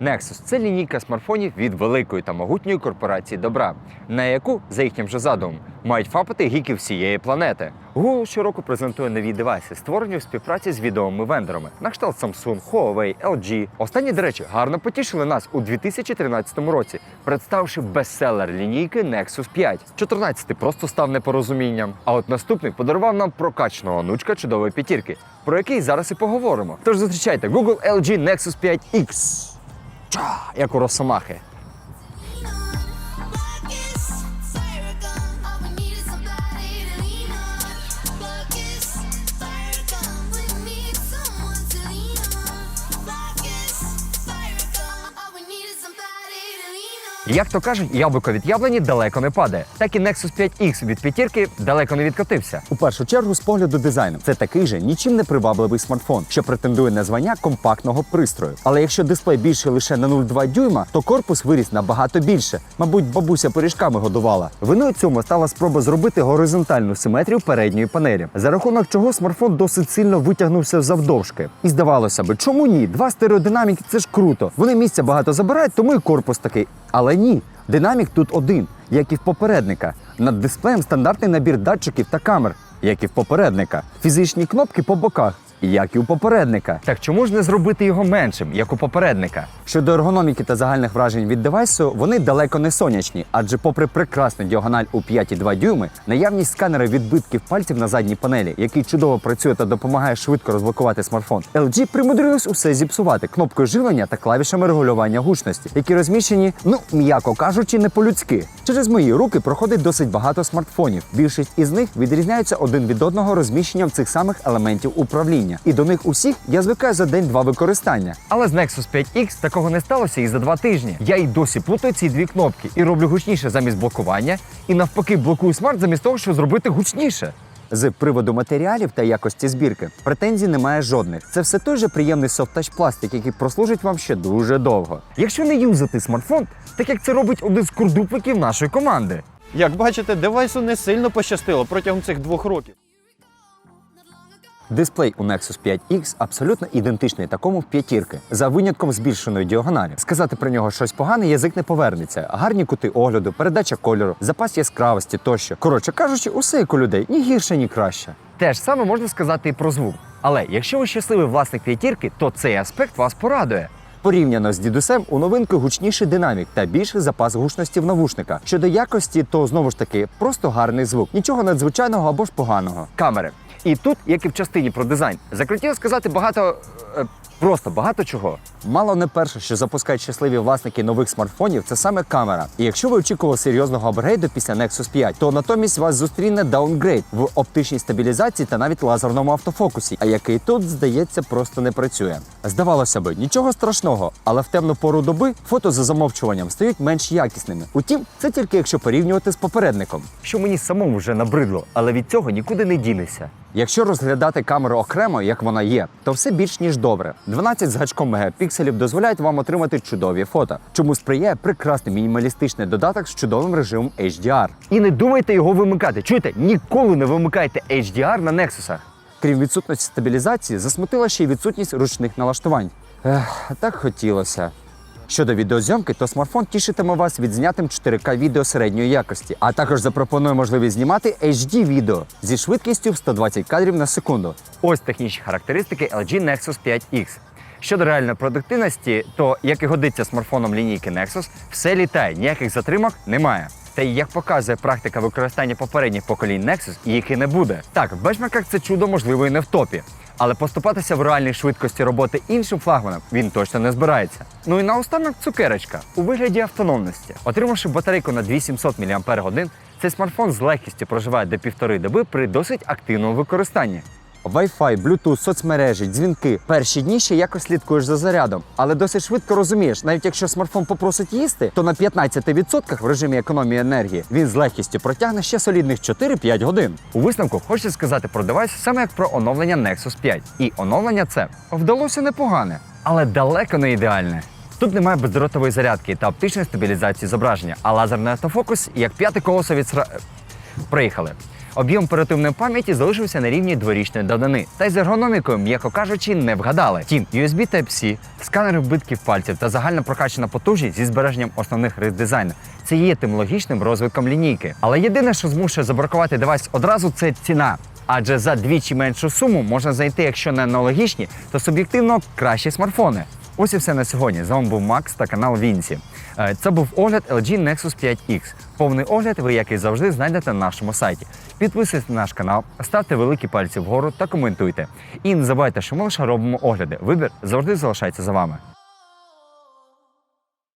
Nexus це лінійка смартфонів від великої та могутньої корпорації добра, на яку, за їхнім же задумом, мають фапати гіки всієї планети. Google щороку презентує нові девайси, створені в співпраці з відомими вендорами на кшталт Samsung, Huawei, LG. Останні, до речі, гарно потішили нас у 2013 році, представивши бестселер лінійки Nexus 5. 14 просто став непорозумінням. А от наступний подарував нам прокачаного онучка чудової п'ятірки, про який зараз і поговоримо. Тож зустрічайте Google LG Nexus 5 X. Ча, як у Росомахи. Як то кажуть, яблуко від яблуні далеко не падає. Так і Nexus 5X від п'ятірки далеко не відкотився. У першу чергу, з погляду дизайну, це такий же нічим не привабливий смартфон, що претендує на звання компактного пристрою. Але якщо дисплей більше лише на 0,2 дюйма, то корпус виріс набагато більше. Мабуть, бабуся пиріжками годувала. Виною цьому стала спроба зробити горизонтальну симетрію передньої панелі, за рахунок чого смартфон досить сильно витягнувся завдовжки. І здавалося би, чому ні? Два стереодинаміки це ж круто. Вони місця багато забирають, тому і корпус такий. Але ні, динамік тут один, як і в попередника. Над дисплеєм стандартний набір датчиків та камер, як і в попередника. Фізичні кнопки по боках, як і у попередника. Так чому ж не зробити його меншим, як у попередника? Щодо ергономіки та загальних вражень від девайсу, вони далеко не сонячні, адже, попри прекрасну діагональ у 5,2 дюйми, наявність сканера відбитків пальців на задній панелі, який чудово працює та допомагає швидко розблокувати смартфон, LG примудрилось усе зіпсувати кнопкою живлення та клавішами регулювання гучності, які розміщені, ну м'яко кажучи, не по-людськи. Через мої руки проходить досить багато смартфонів. Більшість із них відрізняються один від одного розміщенням цих самих елементів управління, і до них усіх я звикаю за день-два використання. Але з Nexus 5X такого не сталося і за два тижні. Я й досі плутаю ці дві кнопки і роблю гучніше замість блокування, і навпаки блокую смарт замість того, щоб зробити гучніше. З приводу матеріалів та якості збірки претензій немає жодних. Це все той же приємний софт-тач пластик, який прослужить вам ще дуже довго. Якщо не юзати смартфон, так як це робить один з курдупників нашої команди. Як бачите, девайсу не сильно пощастило протягом цих двох років. Дисплей у Nexus 5X абсолютно ідентичний такому в п'ятірки, за винятком збільшеної діагоналі. Сказати про нього щось погане язик не повернеться. Гарні кути огляду, передача кольору, запас яскравості тощо. Коротше кажучи, усе як у людей ні гірше, ні краще. Те ж саме можна сказати і про звук. Але якщо ви щасливий власник п'ятірки, то цей аспект вас порадує. Порівняно з дідусем, у новинки гучніший динамік та більший запас гучності в навушниках. Щодо якості, то знову ж таки просто гарний звук, нічого надзвичайного або ж поганого. Камери. І тут, як і в частині про дизайн, закрутіло сказати багато, е, просто багато чого. Мало не перше, що запускають щасливі власники нових смартфонів, це саме камера. І якщо ви очікували серйозного апгрейду після Nexus 5, то натомість вас зустріне даунгрейд в оптичній стабілізації та навіть лазерному автофокусі, а який тут, здається, просто не працює. Здавалося би, нічого страшного, але в темну пору доби фото за замовчуванням стають менш якісними. Утім, це тільки якщо порівнювати з попередником. Що мені самому вже набридло, але від цього нікуди не дінешся. Якщо розглядати камеру окремо, як вона є, то все більш ніж добре. 12 з гачком мегапікселів дозволяють вам отримати чудові фото, чому сприяє прекрасний мінімалістичний додаток з чудовим режимом HDR. І не думайте його вимикати. Чуєте, ніколи не вимикайте HDR на Nexus. Крім відсутності стабілізації, засмутила ще й відсутність ручних налаштувань. Ех, так хотілося. Щодо відеозйомки, то смартфон тішитиме вас відзнятим 4К відео середньої якості, а також запропонує можливість знімати HD відео зі швидкістю в 120 кадрів на секунду. Ось технічні характеристики LG Nexus 5X. Щодо реальної продуктивності, то як і годиться смартфоном лінійки Nexus, все літає, ніяких затримок немає. Та й як показує практика використання попередніх поколінь Nexus, їх і не буде. Так, в бешмарках це чудо можливо і не в топі. Але поступатися в реальній швидкості роботи іншим флагманам він точно не збирається. Ну і наостанок цукерочка у вигляді автономності. Отримавши батарейку на 2700 мАч, цей смартфон з легкістю проживає до півтори доби при досить активному використанні. Wi-Fi, Bluetooth, соцмережі, дзвінки. Перші дні ще якось слідкуєш за зарядом, але досить швидко розумієш, навіть якщо смартфон попросить їсти, то на 15% в режимі економії енергії він з легкістю протягне ще солідних 4-5 годин. У висновку хочеться сказати про девайс саме як про оновлення Nexus 5. І оновлення це вдалося непогане, але далеко не ідеальне. Тут немає бездротової зарядки та оптичної стабілізації зображення, а лазерний автофокус як п'яте колесо від сра... Приїхали. Об'єм оперативної пам'яті залишився на рівні дворічної давнини. Та й з ергономікою, м'яко кажучи, не вгадали. Втім, USB Type-C, сканер вбитків пальців та загальна прокачана потужність зі збереженням основних рис дизайну. Це є тим логічним розвитком лінійки. Але єдине, що змушує забракувати девайс одразу, це ціна. Адже за двічі меншу суму можна знайти, якщо не аналогічні, то суб'єктивно кращі смартфони. Ось і все на сьогодні. З вами був Макс та канал Вінсі. Е, Це був огляд LG Nexus 5X. Повний огляд ви, як і завжди, знайдете на нашому сайті. Підписуйтесь на наш канал, ставте великі пальці вгору та коментуйте. І не забувайте, що ми лише робимо огляди. Вибір завжди залишається за вами.